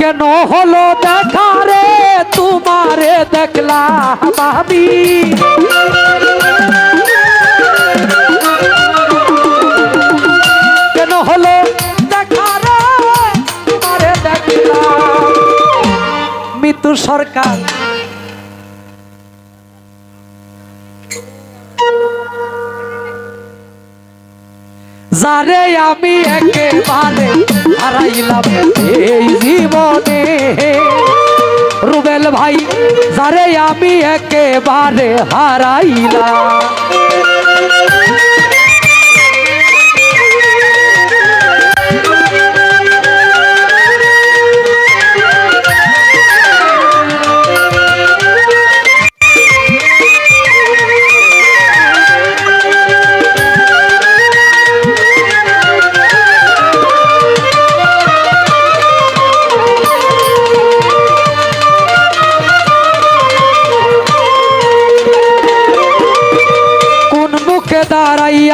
কেন হলো দেখা রে? তোমারে দেখলাম আমি। যারে আমি একেবারে হারাইলাম এই জীবনে। রুবেল ভাই যারে আমি একেবারে হারাইলাম।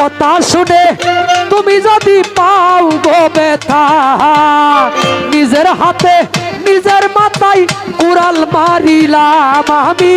কথা শুনে তুমি যদি পাও গো ব্যথা নিজের হাতে নিজের মাথায় কুড়াল মারিলাম আমি।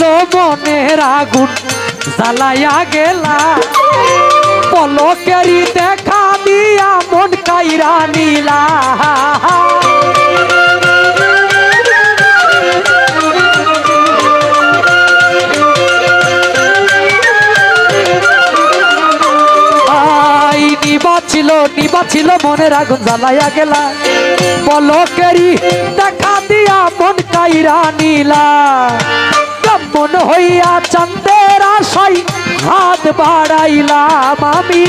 ছিল মনের আগুন, জ্বালাইয়া গেলা। পলকেরি দেখা দিয়া মন কাইরা নিলা। ছিল নিবা ছিল মনের আগুন, জ্বালাইয়া গেলা। পলকেরি দেখা দিয়া মন কাইরা নিলা। মন হইয়া চন্দের আশাই হাত বাড়াইলাম আমি।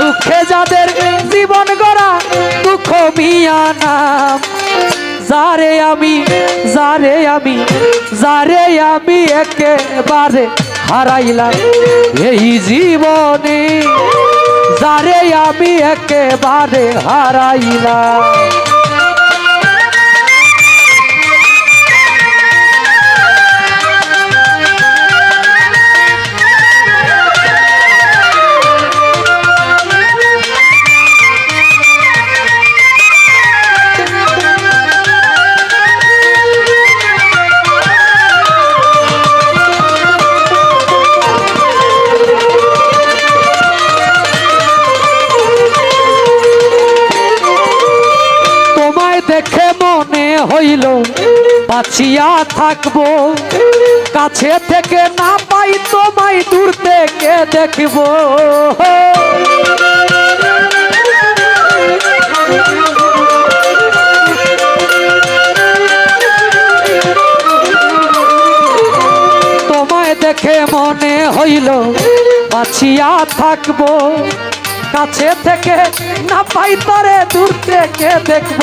দুঃখে যাদের জীবন গড়া, দুঃখ মিয়া নাম। যারে আমি যারে আমি যারে আমি একেবারে হারাইলাম এই জীবনে। যারে আমি একেবারে হারাইলাম। হইল, বাঁচিয়া থাকব। কাছে থেকে না পাই তোমায়, দূর থেকে দেখব। তোমায় দেখে মনে হইল, বাঁচিয়া থাকব। কাছে থেকে না পাই তরে, দূর থেকে দেখব।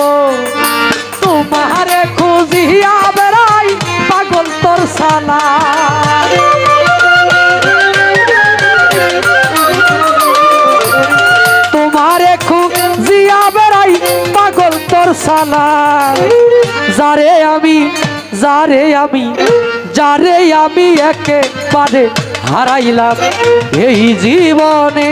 তোমারে খুঁজিয়া বেড়াই পাগল তোর সালা। তোমারে খুঁজিয়া বেড়াই পাগল তোর সালাম যারে আমি যারে আমি যারে আমি একেবারে হারাইলাম এই জীবনে।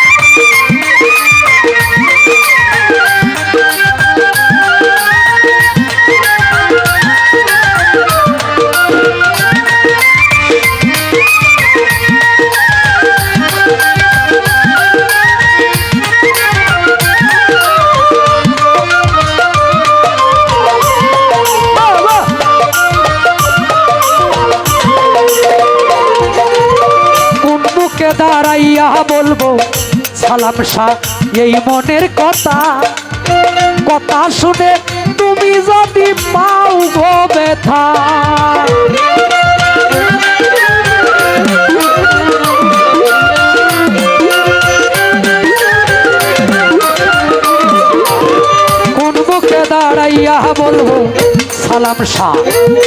দাঁড়াইয়া বলব সালাম শাহ এই মনের কথা। কথা শুনে তুমি যদি পাও গো ব্যথা। কোন মুখে দাঁড়াইয়া বলব সালাম শাহ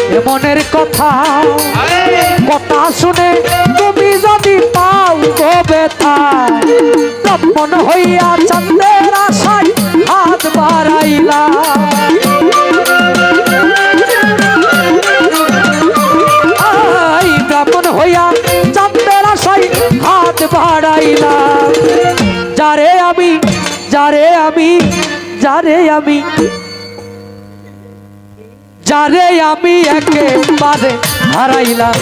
এ মনের কথা শুনে তুমি যদি পাও গো ব্যথা তপন হইয়া চন্দ্রের আশায় হাত বাড়াইলা। ব্রাহ্মণ হইয়া চন্দ্রের আশায় হাত বাড়াইলা। যারে আমি যারে আমি যারে আমি যারে আমি একেবারে হারাইলাম।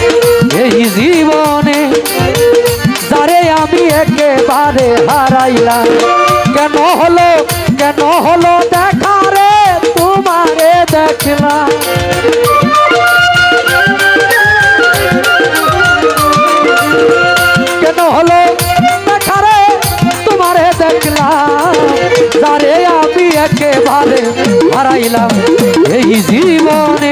এই জীবনে যারে আমি একেবারে হারাইলাম। কেন হলো কেন হলো দেখা রে, তোমারে দেখলাম। কেন হলো, দেখা রে, তোমারে দেখলাম। যারে আমি একেবারে হারাইলাম। এই জীবনে